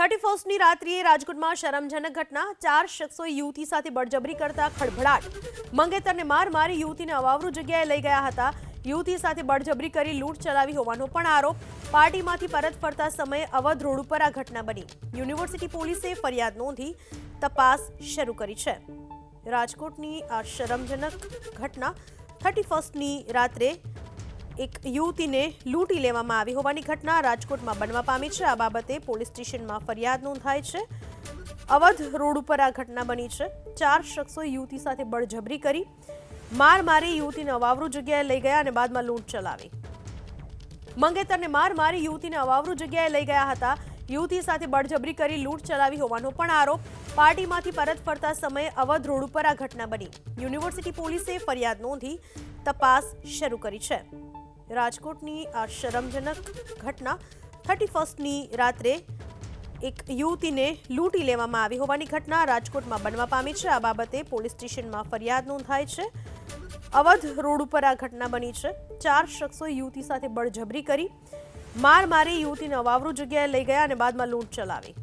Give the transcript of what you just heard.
Thirty ફર્સ્ટની રાત્રિએ રાજકોટમાં શરમજનક ઘટના. ચાર શખ્સો યુવતી સાથે બળજબરી કરતા ખળભળાટ. મંગેતરને માર મારી યુવતીને અવાવરૂ જગ્યાએ લઈ ગયા હતા. યુવતી સાથે બળજબરી કરી લૂંટ ચલાવી હોવાનો પણ આરોપ. પાર્ટીમાંથી પરત ફરતા સમયે અવધ રોડ ઉપર આ ઘટના બની. યુનિવર્સિટી પોલીસે ફરિયાદ નોંધી તપાસ શરૂ કરી છે. રાજકોટની આ શરમજનક ઘટના થર્ટી ફર્સ્ટની રાત્રે એક યુવતીને લૂંટી લેવામાં આવી હોવાની ઘટના રાજકોટમાં બનવા પામી છે. આ બાબતે પોલીસ સ્ટેશનમાં ફરિયાદ નોંધાઈ છે. અવધ રોડ ઉપર આ ઘટના બની છે. ચાર શખ્સો યુવતી સાથે બળજબરી કરી, માર મારી યુવતીને અવાવરૂ જગ્યાએ લઈ ગયા અને બાદમાં લૂંટ ચલાવી. મંગેતરને માર મારી યુવતીને અવાવરૂ જગ્યાએ લઈ ગયા હતા. યુવતી સાથે બળજબરી કરી લૂંટ ચલાવી હોવાનો પણ આરોપ. પાર્ટીમાંથી પરત ફરતા સમયે અવધ રોડ ઉપર આ ઘટના બની. યુનિવર્સિટી પોલીસે ફરિયાદ નોંધી તપાસ શરૂ કરી છે. રાજકોટની આ શરમજનક ઘટના થર્ટી ફર્સ્ટની રાત્રે એક યુવતીને લૂંટી લેવામાં આવી હોવાની ઘટના રાજકોટમાં બનવા પામી છે. આ બાબતે પોલીસ સ્ટેશનમાં ફરિયાદ નોંધાઈ છે. અવધ રોડ ઉપર આ ઘટના બની છે. ચાર શખ્સો યુવતી સાથે બળજબરી કરી માર મારી યુવતીને અવાવરૂ જગ્યાએ લઈ ગયા અને બાદમાં લૂંટ ચલાવી.